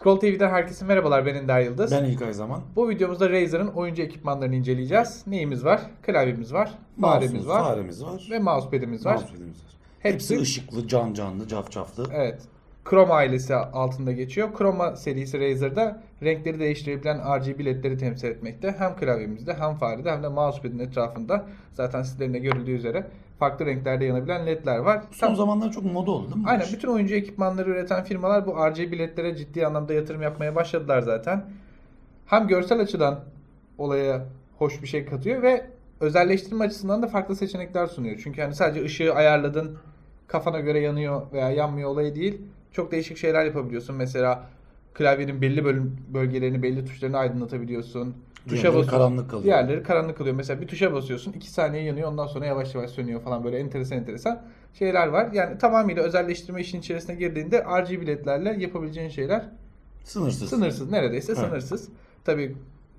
Scroll TV'den herkese merhabalar ben Ender Yıldız. Ben İlkay Zaman. Bu videomuzda Razer'ın oyuncu ekipmanlarını inceleyeceğiz. Neyimiz var? Klavyemiz var, faremiz Mouse'umuz, var Faremiz var. ve mousepad'imiz var. Mousepad'imiz var. Hepsi- Hepsi, ışıklı, can canlı, cafcaflı. Evet. Chroma ailesi altında geçiyor. Chroma serisi Razer'da renkleri değiştirebilen RGB ledleri temsil etmekte. Hem klavyemizde hem farede hem de mousepad'in etrafında zaten sizlerin de görüldüğü üzere farklı renklerde yanabilen ledler var. Son Tam- zamanlar çok moda oldu değil mi? Aynen bütün oyuncu ekipmanları üreten firmalar bu RGB ledlere ciddi anlamda yatırım yapmaya başladılar zaten. Hem görsel açıdan olaya hoş bir şey katıyor ve özelleştirme açısından da farklı seçenekler sunuyor. Çünkü hani sadece ışığı ayarladın kafana göre yanıyor veya yanmıyor olayı değil. Çok değişik şeyler yapabiliyorsun. Mesela klavyenin belli bölüm bölgelerini, belli tuşlarını aydınlatabiliyorsun. Tuşa basıyorsun. karanlık kalıyor. Diğerleri karanlık kalıyor. Mesela bir tuşa basıyorsun 2 saniye yanıyor ondan sonra yavaş yavaş sönüyor falan böyle enteresan enteresan şeyler var. Yani tamamıyla özelleştirme işin içerisine girdiğinde RGB ledlerle yapabileceğin şeyler Sınırsız. sınırsız. Neredeyse Evet. sınırsız. Tabii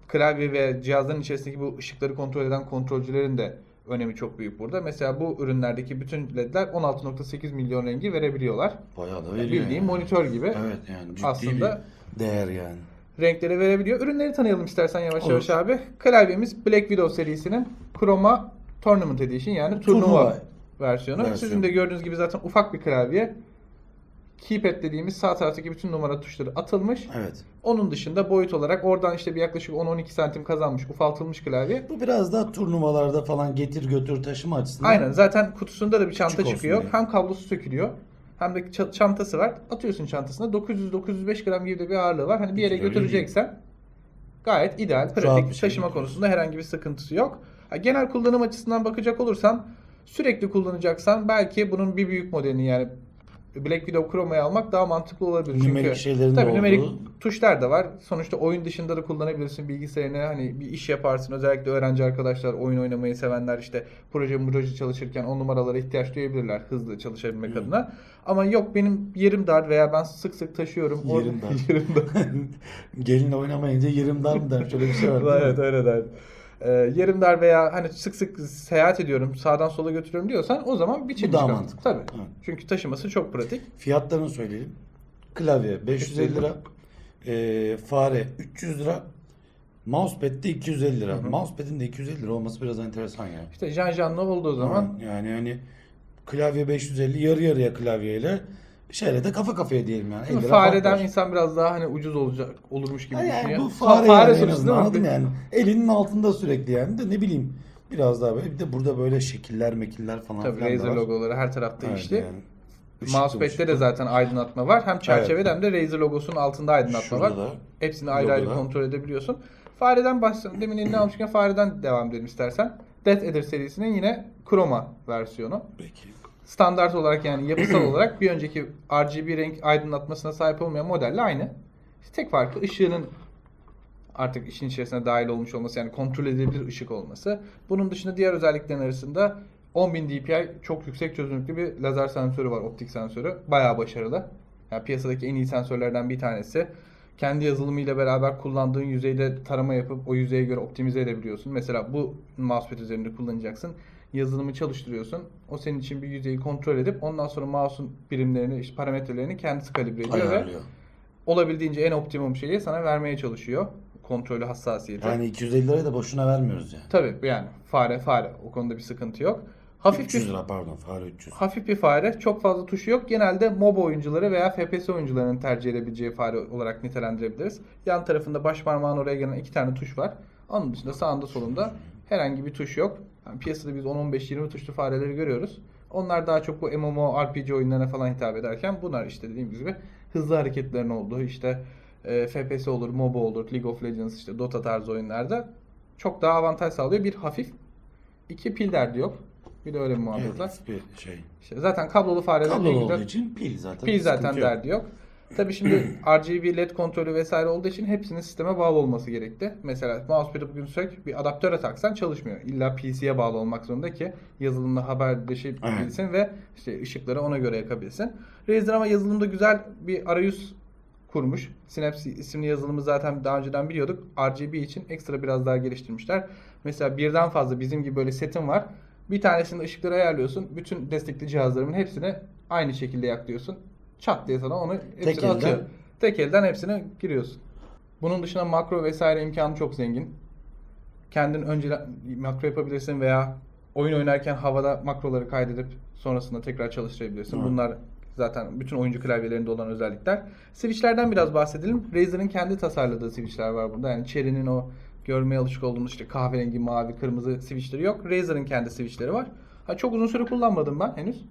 klavye ve cihazların içerisindeki bu ışıkları kontrol eden kontrolcülerin de önemi çok büyük burada. Mesela bu ürünlerdeki bütün ledler 16.8 milyon rengi verebiliyorlar. Bayağı da Yani veriyor. Bildiğin yani. monitör gibi Evet yani ciddi Aslında- bir değer yani. renkleri verebiliyor. Ürünleri tanıyalım istersen yavaş Olur. yavaş abi. Klavyemiz Black Widow serisinin Chroma Tournament Edition yani turnuva, Turnuva versiyonu. versiyonu. Sizin de gördüğünüz gibi zaten ufak bir klavye. Keypad dediğimiz sağ taraftaki bütün numara tuşları atılmış. Evet. Onun dışında boyut olarak oradan işte bir yaklaşık 10-12 santim kazanmış, ufaltılmış klavye. Bu biraz daha turnuvalarda falan getir götür taşıma açısından. Aynen zaten kutusunda da bir çanta Küçük çıkıyor. diye. Hem kablosu sökülüyor hem de ça- çantası var. Atıyorsun çantasına 900-905 gram gibi de bir ağırlığı var. Hani bir yere öyle götüreceksen gayet ideal, pratik, şey taşıma konusunda herhangi bir sıkıntısı yok. Genel kullanım açısından bakacak olursan sürekli kullanacaksan belki bunun bir büyük modelini yani Black Widow Chroma'yı almak daha mantıklı olabilir. Numerik Çünkü şeylerin de tabii numerik olduğu. tuşlar da var. Sonuçta oyun dışında da kullanabilirsin bilgisayarını. Hani bir iş yaparsın. Özellikle öğrenci arkadaşlar, oyun oynamayı sevenler işte proje proje çalışırken o numaralara ihtiyaç duyabilirler hızlı çalışabilmek Hı. adına. Ama yok benim yerim dar veya ben sık sık taşıyorum. Yerim dar. yerim dar. Gelinle oynamayınca yerim dar mı der? Şöyle bir şey var. evet öyle der. Ee, yerim dar veya hani sık sık seyahat ediyorum sağdan sola götürüyorum diyorsan o zaman bir çelik daha çıkar. mantıklı. Tabii. Evet. Çünkü taşıması çok pratik. Fiyatlarını söyleyelim. Klavye 550 lira. eee, fare 300 lira. Mousepad de 250 lira. Hı hı. Mousepad'in de 250 lira olması biraz enteresan ya. İşte janjanlı olduğu zaman yani hani klavye 550 yarı yarıya klavyeyle şeyle de kafa kafaya diyelim yani. 50 lira fark fareden var. insan biraz daha hani ucuz olacak olurmuş gibi yani düşünüyor. bu Fa- fare, yani en sonuçta azından anladın yani. Elinin altında sürekli yani de ne bileyim biraz daha böyle bir de burada böyle şekiller mekiller falan Tabii filan da Razer var. logoları her tarafta Evet, işte. yani. Işıklı Mousepad'de de zaten aydınlatma var. Hem çerçevede hem de Razer logosunun altında aydınlatma Şurada var. da Hepsini ayrı ayrı kontrol edebiliyorsun. Fareden bahsedelim. Demin eline almışken fareden devam edelim istersen. Death Adder serisinin yine Chroma versiyonu. Peki. Standart olarak yani yapısal olarak bir önceki RGB renk aydınlatmasına sahip olmayan modelle aynı. İşte tek farkı ışığının artık işin içerisine dahil olmuş olması yani kontrol edilebilir ışık olması. Bunun dışında diğer özelliklerin arasında 10.000 dpi çok yüksek çözünürlüklü bir lazer sensörü var, optik sensörü. Bayağı başarılı. Yani piyasadaki en iyi sensörlerden bir tanesi. Kendi yazılımıyla beraber kullandığın yüzeyde tarama yapıp o yüzeye göre optimize edebiliyorsun. Mesela bu mousepad üzerinde kullanacaksın. Yazılımı çalıştırıyorsun. O senin için bir yüzeyi kontrol edip ondan sonra mouse'un birimlerini, işte parametrelerini kendisi kalibre ediyor ve Ayarlıyor. olabildiğince en optimum şeyi sana vermeye çalışıyor. Kontrolü, hassasiyeti. Yani 250 liraya da boşuna vermiyoruz yani. Tabii yani fare fare o konuda bir sıkıntı yok. Hafif 300 bir lira pardon fare 300. hafif bir fare, çok fazla tuşu yok. Genelde MOBA oyuncuları veya FPS oyuncularının tercih edebileceği fare olarak nitelendirebiliriz. Yan tarafında baş parmağın oraya gelen iki tane tuş var. Onun dışında sağında solunda herhangi bir tuş yok. Yani piyasada biz 10-15-20 tuşlu fareleri görüyoruz. Onlar daha çok bu MMORPG oyunlarına falan hitap ederken bunlar işte dediğim gibi hızlı hareketlerin olduğu işte e, FPS olur, MOBA olur, League of Legends işte Dota tarzı oyunlarda çok daha avantaj sağlıyor. Bir hafif, iki pil derdi yok. Bir de öyle bir muhabbet var. Evet, bir şey. İşte zaten kablolu fareler Kablolu olduğu güzel. için pil zaten. Pil zaten sıkıntı yok. derdi yok. Tabii şimdi RGB LED kontrolü vesaire olduğu için hepsinin sisteme bağlı olması gerekti. Mesela mousepad'i bugün sök bir adaptöre taksan çalışmıyor. İlla PC'ye bağlı olmak zorunda ki yazılımla haberleşebilsin ve işte ışıkları ona göre yakabilsin. Razer ama yazılımda güzel bir arayüz kurmuş. Synapse isimli yazılımı zaten daha önceden biliyorduk. RGB için ekstra biraz daha geliştirmişler. Mesela birden fazla bizim gibi böyle setin var. Bir tanesinde ışıkları ayarlıyorsun. Bütün destekli cihazlarımın hepsini aynı şekilde yaklıyorsun. Çat diye sana onu hepsini elden atıyor. Tek elden hepsine giriyorsun. Bunun dışında makro vesaire imkanı çok zengin. Kendin önce makro yapabilirsin veya oyun oynarken havada makroları kaydedip sonrasında tekrar çalıştırabilirsin. Evet. Bunlar zaten bütün oyuncu klavyelerinde olan özellikler. Switch'lerden biraz bahsedelim. Razer'ın kendi tasarladığı switch'ler var burada. Yani Cherry'nin o görmeye alışık olduğumuz işte kahverengi, mavi, kırmızı switch'leri yok. Razer'ın kendi switch'leri var. Ha, çok uzun süre kullanmadım ben henüz.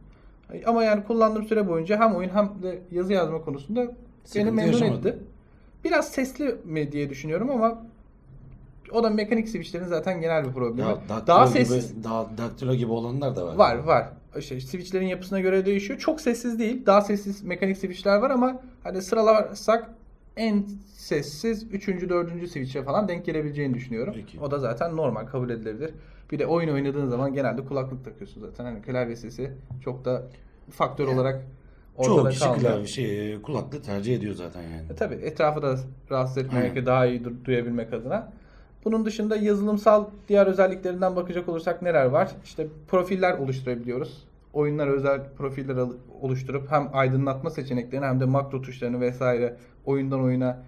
Ama yani kullandığım süre boyunca hem oyun hem de yazı yazma konusunda beni memnun etti. Biraz sesli mi diye düşünüyorum ama o da mekanik switchlerin zaten genel bir problemi. Ya, daktilo Daha gibi, sessiz. Daha daktilo gibi olanlar da var. Var var. İşte switchlerin yapısına göre değişiyor. Çok sessiz değil. Daha sessiz mekanik switchler var ama hani sıralarsak en sessiz 3. 4. switch'e falan denk gelebileceğini düşünüyorum. Peki. O da zaten normal kabul edilebilir. Bir de oyun oynadığın zaman genelde kulaklık takıyorsun zaten. Hani klavye sesi çok da faktör olarak ortada Çoğu kişi kalmıyor. klavye şey, kulaklık tercih ediyor zaten yani. E tabii etrafı da rahatsız etmemek daha iyi du- duyabilmek adına. Bunun dışında yazılımsal diğer özelliklerinden bakacak olursak neler var? İşte profiller oluşturabiliyoruz. Oyunlar özel profiller oluşturup hem aydınlatma seçeneklerini hem de makro tuşlarını vesaire oyundan oyuna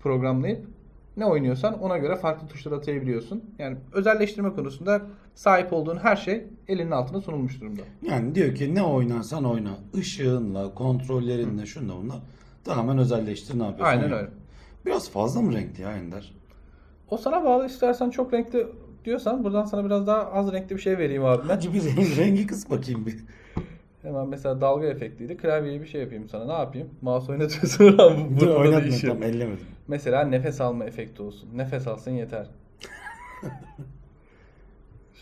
programlayıp ne oynuyorsan ona göre farklı tuşlar atayabiliyorsun. Yani özelleştirme konusunda sahip olduğun her şey elinin altına sunulmuş durumda. Yani diyor ki ne oynarsan oyna. Işığınla, kontrollerinle, şunla bunla tamamen özelleştir ne yapıyorsan Aynen öyle. Biraz fazla mı renkli ya Ender? O sana bağlı istersen çok renkli diyorsan buradan sana biraz daha az renkli bir şey vereyim abi ben. Hacı bir rengi kıs bakayım bir. Hemen mesela dalga efektiydi. Klavyeye bir şey yapayım sana. Ne yapayım? Mouse oynatıyorsun bu Dur burada oynatma değişiyor. tam ellemedim. Mesela nefes alma efekti olsun. Nefes alsın yeter.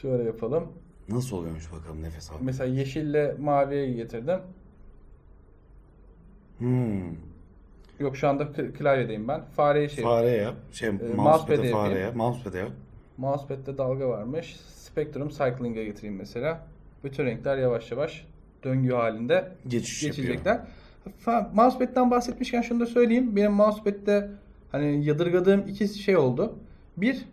Şöyle yapalım. Nasıl oluyormuş bakalım nefes al. Mesela yeşille maviye getirdim. Hmm. Yok şu anda k- klavyedeyim ben. Fareyi şey. Fare yap. Şey mousepad'e mousepad'e fare yapayım. yap. Mousepad'e yap. Mousepad'de dalga varmış. Spectrum Cycling'e getireyim mesela. Bütün renkler yavaş yavaş döngü halinde Geçiş yapıyor. geçecekler. Fa- Mousepad'den bahsetmişken şunu da söyleyeyim. Benim mousepad'de hani yadırgadığım iki şey oldu. Bir,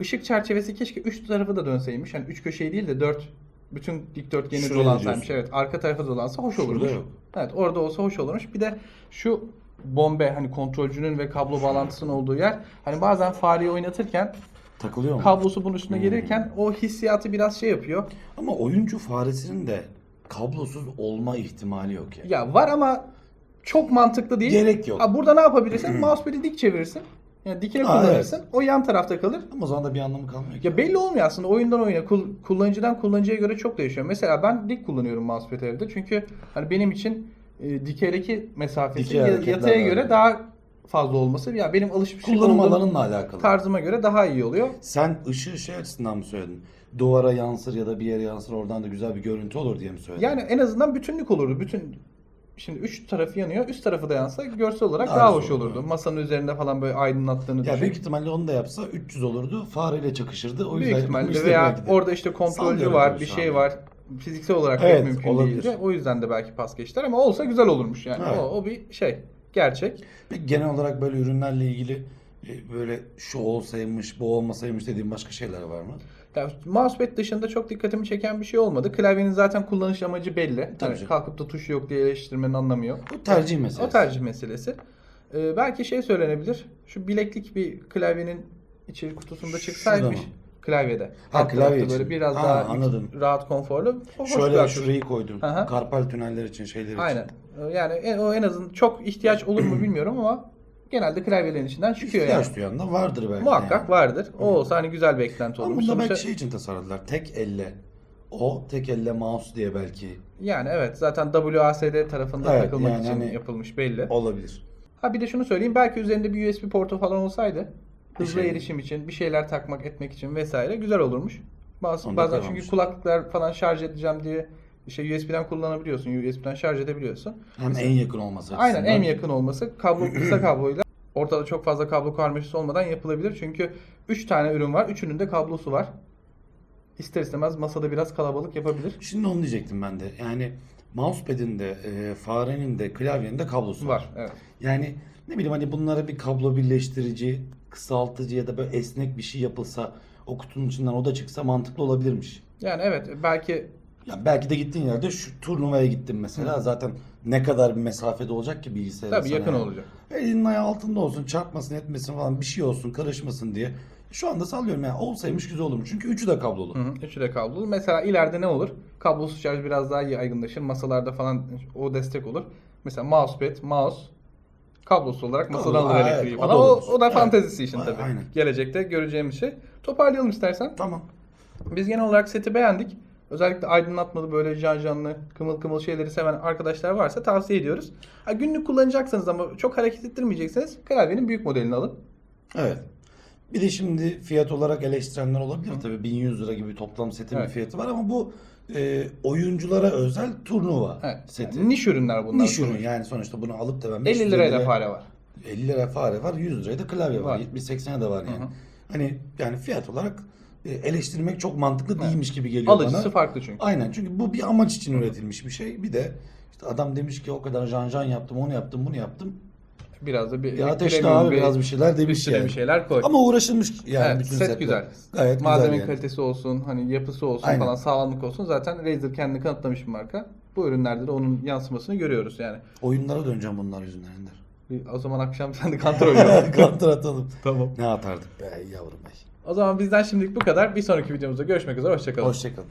ışık çerçevesi keşke üç tarafı da dönseymiş. Hani üç köşeyi değil de dört bütün dikdörtgeni Şuraya dolansaymış. Evet, arka tarafa dolansa hoş Şurada olurmuş. yok. Evet, orada olsa hoş olurmuş. Bir de şu bombe hani kontrolcünün ve kablo bağlantısının olduğu yer hani bazen fareyi oynatırken Takılıyor mu? kablosu bunun üstüne Hmm. gelirken o hissiyatı biraz şey yapıyor. Ama oyuncu faresinin de kablosuz olma ihtimali yok ya. Ya var ama çok mantıklı değil. Gerek yok. Ha, burada ne yapabilirsin? Mousepad'i dik çevirirsin. Yani dikine Ha, kullanırsın. O yan tarafta kalır. Ama o zaman da bir anlamı kalmıyor ki. Ya belli olmuyor aslında oyundan oyuna kul- kullanıcıdan kullanıcıya göre çok değişiyor. Mesela ben dik kullanıyorum mousepad evde çünkü hani benim için e, dikeydeki mesafesi Dikey ya- hareketler yataya var. göre daha fazla olması ya benim alışmış Kullanım alanınla alakalı. tarzıma göre daha iyi oluyor. Sen ışığı şey açısından mı söyledin? Duvara yansır ya da bir yere yansır oradan da güzel bir görüntü olur diye mi söyledin? Yani en azından bütünlük olurdu. Bütün Şimdi üç tarafı yanıyor. Üst tarafı da yansa görsel olarak Daha daha, hoş olur. olurdu. Masanın üzerinde falan böyle aydınlattığını ya düşün. büyük ihtimalle onu da yapsa 300 olurdu. Fareyle çakışırdı. O Büyük yüzden ihtimalle veya orada işte kontrolcü var, bir şey anda. var. Fiziksel olarak Evet, mümkün olabilir. değildi. O yüzden de belki pas geçtiler ama olsa güzel olurmuş yani. Evet. O, o bir şey. Gerçek. Peki genel olarak böyle ürünlerle ilgili e, böyle şu olsaymış, bu olmasaymış dediğim başka şeyler var mı? Yani mousepad dışında çok dikkatimi çeken bir şey olmadı. Klavyenin zaten kullanış amacı belli. Tabii Yani kalkıp da tuş yok diye eleştirmenin anlamı yok. Bu tercih meselesi. O tercih meselesi. Ee, belki şey söylenebilir. Şu bileklik bir klavyenin içeri kutusunda Şurada çıksaymış. mı? Klavyede. Ha, klavye için. böyle biraz Ha, daha anladım. rahat konforlu. O Şöyle şurayı koydum. Hı hı. Karpal tüneller için, şeyler için. Aynen. Yani en, o en azından çok ihtiyaç olur mu bilmiyorum ama genelde klavyelerin içinden çıkıyor İhtiyaç yani. duyan da vardır belki. Muhakkak yani. vardır. O olsa hani güzel bir eklenti Ama olurmuş. bunu da Sonuçta- belki şey için tasarladılar. Tek elle. O tek elle mouse diye belki Yani evet zaten WASD tarafında Evet, takılmak yani için hani- yapılmış belli. olabilir. Ha bir de şunu söyleyeyim belki üzerinde bir USB portu falan olsaydı hızlı şey. erişim için bir şeyler takmak etmek için vesaire güzel olurmuş. Bazı, Onda bazen çünkü kulaklıklar falan şarj edeceğim diye işte USB'den kullanabiliyorsun. USB'den şarj edebiliyorsun. Hem en yakın olması Aynen en yakın olması kablo kısa kabloyla ortada çok fazla kablo karmaşası olmadan yapılabilir. Çünkü 3 tane ürün var. Üçünün de kablosu var. İster istemez masada biraz kalabalık yapabilir. Şimdi onu diyecektim ben de. Yani mousepad'in de, e, farenin de, klavyenin de kablosu var. Var. Evet. Yani ne bileyim hani bunlara bir kablo birleştirici, kısaltıcı ya da böyle esnek bir şey yapılsa o kutunun içinden o da çıksa mantıklı olabilirmiş. Yani evet belki Ya belki de gittiğin yerde şu turnuvaya gittin mesela zaten ne kadar bir mesafede olacak ki bilgisayar Tabii yakın yani. olacak. Elinin ayağı altında olsun çarpmasın etmesin falan bir şey olsun karışmasın diye. Şu anda sallıyorum yani olsaymış güzel olurmuş. Çünkü üçü de kablolu. Hı hı, Üçü de kablolu. Mesela ileride ne olur? Kablosuz şarj biraz daha yaygınlaşır. Masalarda falan o destek olur. Mesela mousepad, mouse kablosuz olarak masadan ha, elektriği evet, o falan. da O, olur. o da Evet. fantezisi A- tabii. aynen. Gelecekte göreceğimiz şey. Toparlayalım istersen. Tamam. Biz genel olarak seti beğendik. Özellikle aydınlatmalı böyle can canlı kımıl kımıl şeyleri seven arkadaşlar varsa tavsiye ediyoruz. Ha, günlük kullanacaksanız ama çok hareket ettirmeyecekseniz klavyenin büyük modelini alın. Evet. Bir de şimdi fiyat olarak eleştirenler olabilir tabii 1100 lira gibi toplam setin Evet. bir fiyatı var ama bu e, oyunculara özel turnuva Evet. seti. Yani niş ürünler bunlar. Niş ürün yani sonuçta bunu alıp da ben 50 500 liraya da fare var. 50 liraya fare var 100 liraya da klavye var, Var. 70-80'e de var yani. Hı. Hani yani fiyat olarak e, eleştirmek çok mantıklı değilmiş gibi geliyor Alıcısı bana. farklı çünkü. Aynen çünkü bu bir amaç için üretilmiş bir şey. Bir de işte adam demiş ki o kadar jan jan yaptım onu yaptım bunu yaptım. Biraz da bir Ya ateşte premium abi biraz bir şeyler demiş üstüne yani. bir şeyler koy. Ama uğraşılmış yani evet, bütün set setler. güzel. Gayet Malzeme güzel yani. kalitesi olsun, hani yapısı olsun Aynen. falan, sağlamlık olsun. Zaten Razer kendini kanıtlamış bir marka. Bu ürünlerde de onun yansımasını görüyoruz yani. Oyunlara döneceğim bunlar yüzünden Ender. Bir- O zaman akşam sen de kontrol yap. Kontrol atalım. tamam. Ne atardık be yavrum ay. O zaman bizden şimdilik bu kadar. Bir sonraki videomuzda görüşmek üzere. Hoşçakalın. Hoşçakalın.